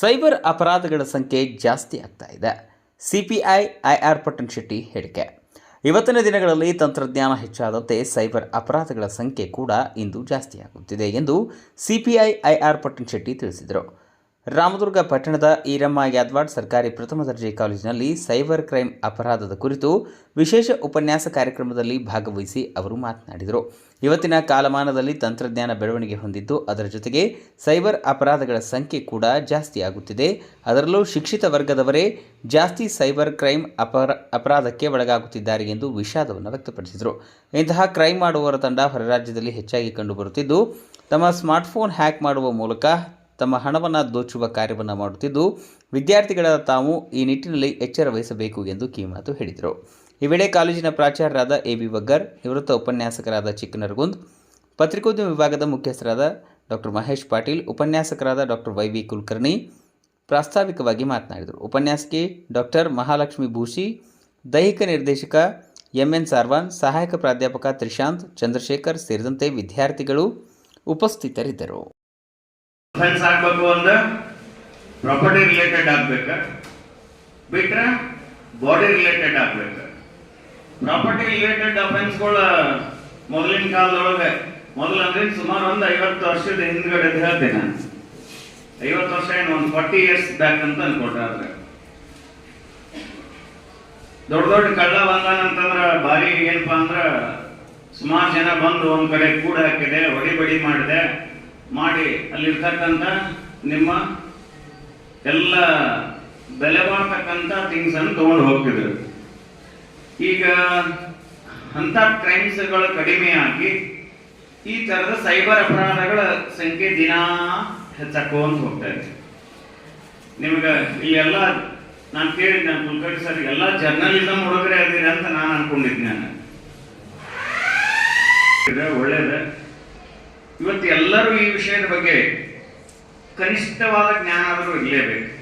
Cyber ಅಪರಾಧಗಳ ಸಂಖ್ಯೆ ಜಾಸ್ತಿ ಆಗ್ತಾ ಇದೆ. ಸಿಪಿಐ ಆರ್ ಪಟ್ಟಣ್ ಶೆಟ್ಟಿ ಹೇಳಿಕೆ. ಇವತ್ತಿನ ದಿನಗಳಲ್ಲಿ ತಂತ್ರಜ್ಞಾನ ಹೆಚ್ಚಾದಂತೆ ಸೈಬರ್ ಅಪರಾಧಗಳ ಸಂಖ್ಯೆ ಕೂಡ ಇಂದು ಜಾಸ್ತಿಯಾಗುತ್ತಿದೆ ಎಂದು ಸಿಪಿಐ ಆರ್ ಪಟ್ಟಣ್ ಶೆಟ್ಟಿ ತಿಳಿಸಿದರು. ರಾಮದುರ್ಗ ಪಟ್ಟಣದ ಈರಮ್ಮ ಯಾದ್ವಾಡ್ ಸರ್ಕಾರಿ ಪ್ರಥಮ ದರ್ಜೆ ಕಾಲೇಜಿನಲ್ಲಿ ಸೈಬರ್ ಕ್ರೈಮ್ ಅಪರಾಧದ ಕುರಿತು ವಿಶೇಷ ಉಪನ್ಯಾಸ ಕಾರ್ಯಕ್ರಮದಲ್ಲಿ ಭಾಗವಹಿಸಿ ಅವರು ಮಾತನಾಡಿದರು. ಇವತ್ತಿನ ಕಾಲಮಾನದಲ್ಲಿ ತಂತ್ರಜ್ಞಾನ ಬೆಳವಣಿಗೆ ಹೊಂದಿದ್ದು, ಅದರ ಜೊತೆಗೆ ಸೈಬರ್ ಅಪರಾಧಗಳ ಸಂಖ್ಯೆ ಕೂಡ ಜಾಸ್ತಿ ಆಗುತ್ತಿದೆ. ಅದರಲ್ಲೂ ಶಿಕ್ಷಿತ ವರ್ಗದವರೇ ಜಾಸ್ತಿ ಸೈಬರ್ ಕ್ರೈಮ್ ಅಪರ, ಅಪರಾಧಕ್ಕೆ ಒಳಗಾಗುತ್ತಿದ್ದಾರೆ ಎಂದು ವಿಷಾದವನ್ನು ವ್ಯಕ್ತಪಡಿಸಿದರು. ಇಂತಹ ಕ್ರೈಮ್ ಮಾಡುವವರ ತಂಡ ಹೊರರಾಜ್ಯದಲ್ಲಿ ಹೆಚ್ಚಾಗಿ ಕಂಡುಬರುತ್ತಿದ್ದು, ತಮ್ಮ ಸ್ಮಾರ್ಟ್ಫೋನ್ ಹ್ಯಾಕ್ ಮಾಡುವ ಮೂಲಕ ತಮ್ಮ ಹಣವನ್ನು ದೋಚುವ ಕಾರ್ಯವನ್ನು ಮಾಡುತ್ತಿದ್ದು, ವಿದ್ಯಾರ್ಥಿಗಳ ತಾವು ಈ ನಿಟ್ಟಿನಲ್ಲಿ ಎಚ್ಚರ ವಹಿಸಬೇಕು ಎಂದು ಕಿವಿಮಾತು ಹೇಳಿದರು. ಈ ವೇಳೆ ಕಾಲೇಜಿನ ಪ್ರಾಚಾರ್ಯರಾದ ಎ ಬಿ ವಗ್ಗರ್ ನಿವೃತ್ತ ಉಪನ್ಯಾಸಕರಾದ ಚಿಕ್ಕನರಗುಂದ್, ಪತ್ರಿಕೋದ್ಯಮ ವಿಭಾಗದ ಮುಖ್ಯಸ್ಥರಾದ ಡಾಕ್ಟರ್ ಮಹೇಶ್ ಪಾಟೀಲ್, ಉಪನ್ಯಾಸಕರಾದ ಡಾಕ್ಟರ್ ವೈ ವಿ ಕುಲಕರ್ಣಿ ಪ್ರಾಸ್ತಾವಿಕವಾಗಿ ಮಾತನಾಡಿದರು. ಉಪನ್ಯಾಸಕಿ ಡಾಕ್ಟರ್ ಮಹಾಲಕ್ಷ್ಮಿ ಭೂಷಿ, ದೈಹಿಕ ನಿರ್ದೇಶಕ ಎಂಎನ್ ಸಾರ್ವಾನ್, ಸಹಾಯಕ ಪ್ರಾಧ್ಯಾಪಕ ತ್ರಿಶಾಂತ್, ಚಂದ್ರಶೇಖರ್ ಸೇರಿದಂತೆ ವಿದ್ಯಾರ್ಥಿಗಳು ಉಪಸ್ಥಿತರಿದ್ದರು. ಅಫೆನ್ಸ್ ಆಗ್ಬೇಕು ಅಂದ್ರೆ ಪ್ರಾಪರ್ಟಿ ರಿಲೇಟೆಡ್ ಆಗ್ಬೇಕ. ಬಿಟ್ರೆ ಬಾಡಿ ರಿಲೇಟೆಡ್ ಆಗ್ಬೇಕ. ಪ್ರಾಪರ್ಟಿ ರಿಲೇಟೆಡ್ ಅಫೆನ್ಸ್ಗಳ ಮೊದಲಿನ ಕಾಲದೊಳಗೆ ಮೊದಲು ಅಂದ್ರೆ ಸುಮಾರು ಒಂದು ಐವತ್ತು ವರ್ಷದ ಹಿಂದ್ಗಡೆ ಹೇಳ್ತೇನೆ ಐವತ್ತು ವರ್ಷ ಏನು, ಒಂದು ಫಾರ್ಟಿ ಇಯರ್ಸ್ ಬ್ಯಾಕ್ ಅಂತ ಅನ್ಕೊಟ್ಟಾದ್ರೆ ದೊಡ್ಡ ದೊಡ್ಡ ಕಳ್ಳ ಬಂದಾನಂತಂದ್ರ ಭಾರಿ ಏನಪ್ಪಾ ಅಂದ್ರ ಸುಮಾರು ಜನ ಬಂದು ಒಂದ್ ಕಡೆ ಕೂಡ ಹಾಕಿದೆ, ಹೊಡಿ ಬಡಿ ಮಾಡಿದೆ. ಮಾಡಿ ಅಲ್ಲಿರ್ತಕ್ಕಂಥ ನಿಮ್ಮ ಎಲ್ಲ ಬೆಲೆ ಬಾಳ್ತಕ್ಕಂಥ ಥಿಂಗ್ಸ್ ಅನ್ನು ತಗೊಂಡು ಹೋಗ್ತಿದ್ರು. ಈಗ ಅಂತ ಕ್ರೈಮ್ಸ್ಗಳು ಕಡಿಮೆ ಆಗಿ ಈ ಥರದ ಸೈಬರ್ ಅಪರಾಧಗಳ ಸಂಖ್ಯೆ ದಿನಾ ಹೆಚ್ಚಾಕೋಂತ ಹೋಗ್ತಾ ಇದೆ. ನಿಮ್ಗೆ ಇಲ್ಲೆಲ್ಲ ನಾನು ಕೇಳಿದ್ದೆ ನಾನು ಕುಲಕರ್ಣಿ ಸರ್ ಎಲ್ಲ ಜರ್ನಲಿಸಮ್ ಹುಡುಗರೇ ಅದೀರ ಅಂತ ನಾನು ಅನ್ಕೊಂಡಿದ್ದೆ ನಾನು ಇದು ಒಳ್ಳೇದು ಇವತ್ತು ಎಲ್ಲರೂ ಈ ವಿಷಯದ ಬಗ್ಗೆ ಕನಿಷ್ಠವಾದ ಜ್ಞಾನ ಆದರೂ ಇರಲೇಬೇಕು.